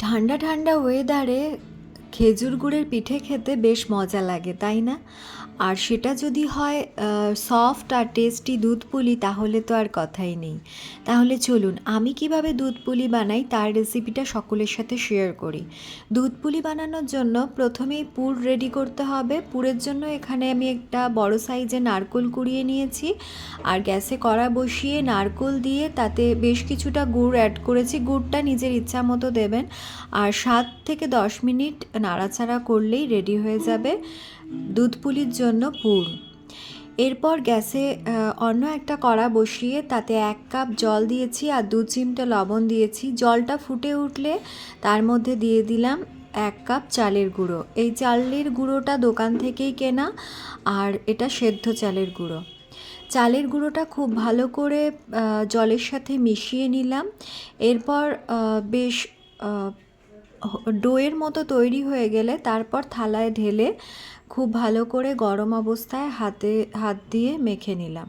ঠান্ডা ঠান্ডা ওয়েদারে খেজুর গুড়ের পিঠে খেতে বেশ মজা লাগে, তাই না? আর সেটা যদি হয় সফট আর টেস্টি দুধ পুলি, তাহলে তো আর কথাই নেই। তাহলে চলুন, আমি কীভাবে দুধ পুলি বানাই তার রেসিপিটা সকলের সাথে শেয়ার করি। দুধ পুলি বানানোর জন্য প্রথমেই পুর রেডি করতে হবে। পুরের জন্য এখানে আমি একটা বড় সাইজে নারকোল কুড়িয়ে নিয়েছি। আর গ্যাসে কড়া বসিয়ে নারকোল দিয়ে তাতে বেশ কিছুটা গুড় অ্যাড করেছি। গুড়টা নিজের ইচ্ছা মতো দেবেন। আর সাত থেকে দশ মিনিট নাড়াচাড়া করলেই রেডি হয়ে যাবে দুধ পুলির জন্য পুর। এরপর গ্যাসে অন্য একটা কড়া বসিয়ে তাতে এক কাপ জল দিয়েছি আর দু চিমটে লবণ দিয়েছি। জলটা ফুটে উঠলে তার মধ্যে দিয়ে দিলাম এক কাপ চালের গুঁড়ো। এই চালের গুঁড়োটা দোকান থেকেই কেনা আর এটা সেদ্ধ চালের গুঁড়ো। চালের গুঁড়োটা খুব ভালো করে জলের সাথে মিশিয়ে নিলাম। এরপর বেশ ডোয়ের মতো তৈরি হয়ে গেলে তারপর থালায় ঢেলে খুব ভালো করে গরম অবস্থায় হাতে, হাত দিয়ে মেখে নিলাম।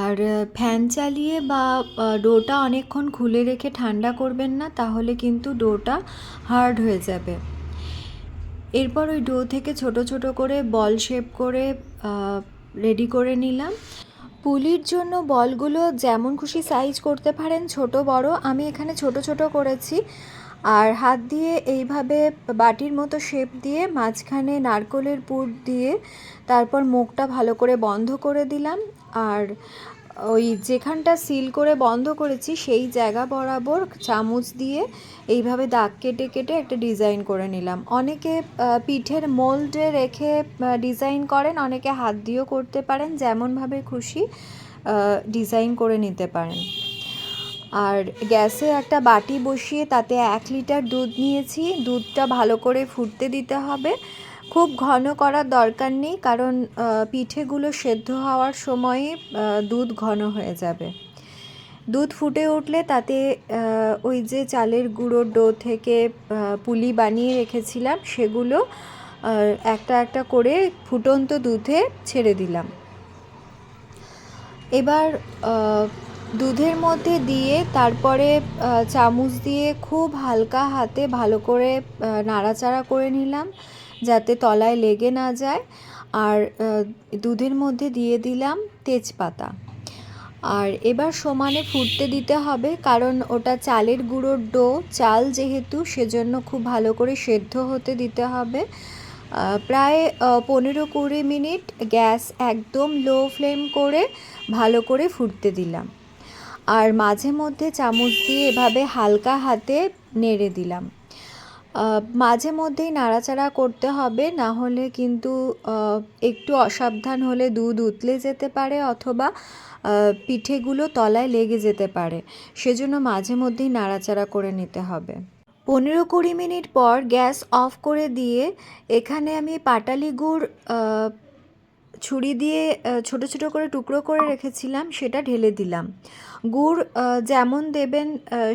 আর ফ্যান চালিয়ে বা ডোটা অনেকক্ষণ খুলে রেখে ঠান্ডা করবেন না, তাহলে কিন্তু ডোটা হার্ড হয়ে যাবে। এরপর ওই ডো থেকে ছোট ছোট করে বল শেপ করে রেডি করে নিলাম। পুলির জন্য বলগুলো যেমন খুশি সাইজ করতে পারেন, ছোট, বড়, আমি এখানে ছোট ছোট করেছি। আর হাত দিয়ে এইভাবে বাটির মতো শেপ দিয়ে মাঝখানে নারকলের পুর দিয়ে তারপর মুখটা ভালো করে বন্ধ করে দিলাম। আর ওই যেখানটা সিল করে বন্ধ করেছি, সেই জায়গা বরাবর চামচ দিয়ে এইভাবে দাগ কেটে কেটে একটা ডিজাইন করে নিলাম। অনেকে পিঠের মোল্ডে রেখে ডিজাইন করেন, অনেকে হাত দিয়েও করতে পারেন, যেমনভাবে খুশি ডিজাইন করে নিতে পারেন। আর গ্যাসে একটা বাটি বসিয়ে তাতে এক লিটার দুধ নিয়েছি, দুধটা ভালো করে ফুটতে দিতে হবে। খুব ঘন করার দরকার নেই, কারণ পিঠেগুলো সেদ্ধ হওয়ার সময়ে দুধ ঘন হয়ে যাবে। দুধ ফুটে উঠলে তাতে ওই যে চালের গুঁড়োর ডো থেকে পুলি বানিয়ে রেখেছিলাম, সেগুলো একটা একটা করে ফুটন্ত দুধে ছেড়ে দিলাম। এবার দুধের মধ্যে দিয়ে তারপরে চামচ দিয়ে খুব হালকা হাতে ভালো করে নাড়াচাড়া করে নিলাম। যাতে তলায় লেগে না যায়। আর দুধের মধ্যে দিয়ে দিলাম তেজপাতা। আর এবার সমানে ফুটতে দিতে হবে, কারণ ওটা চালের গুঁড়োর ডো। চাল যেহেতু, সেজন্য খুব ভালো করে সেদ্ধ হতে দিতে হবে। প্রায় পনেরো কুড়ি মিনিট গ্যাস একদম লো ফ্লেম করে ভালো করে ফুটতে দিলাম। আর মাঝে মধ্যে চামচ দিয়ে এভাবে হালকা হাতে নেড়ে দিলাম। মাঝে মধ্যেই নাড়াচাড়া করতে হবে, না হলে কিন্তু একটু অসাবধান হলে দুধ উতলে যেতে পারে অথবা পিঠেগুলো তলায় লেগে যেতে পারে। সেজন্য মাঝে মধ্যেই নাড়াচাড়া করে নিতে হবে। পনেরো কুড়ি মিনিট পর গ্যাস অফ করে দিয়ে এখানে আমি পাটালি গুড় ছুরি দিয়ে ছোট ছোট করে টুকরো করে রেখেছিলাম, সেটা ঢেলে দিলাম। গুড় যেমন দেবেন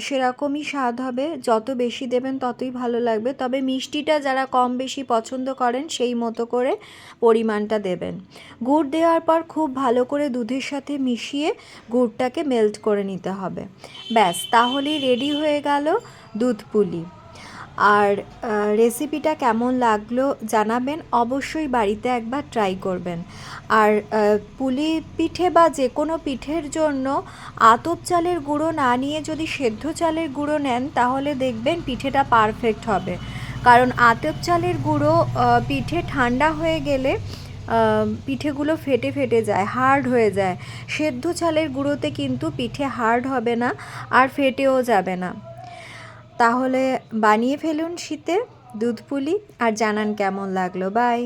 সেরকমই স্বাদ হবে। যত বেশি দেবেন, ততই ভালো লাগবে। তবে মিষ্টিটা যারা কম বেশি পছন্দ করেন, সেই মতো করে পরিমাণটা দেবেন। গুড় দেওয়ার পর খুব ভালো করে দুধের সাথে মিশিয়ে গুড়টাকে মেল্ট করে নিতে হবে। ব্যাস, তাহলেই রেডি হয়ে গেল দুধ পুলি। আর রেসিপিটা কেমন লাগল জানাবেন, অবশ্যই বাড়িতে একবার ট্রাই করবেন। আর পুলি পিঠে বা যে কোনো পিঠের জন্য আতপ চালের গুঁড়ো না নিয়ে যদি সেদ্ধ চালের গুঁড়ো নেন, তাহলে দেখবেন পিঠেটা পারফেক্ট হবে। কারণ আতপ চালের গুঁড়ো পিঠে ঠান্ডা হয়ে গেলে পিঠেগুলো ফেটে ফেটে যায় হার্ড হয়ে যায়। সেদ্ধ চালের গুঁড়োতে কিন্তু পিঠে হার্ড হবে না, আর ফেটেও যাবে না। তাহলে বানিয়ে ফেলুন শীতে দুধ পুলি আর জানান কেমন লাগল। বাই।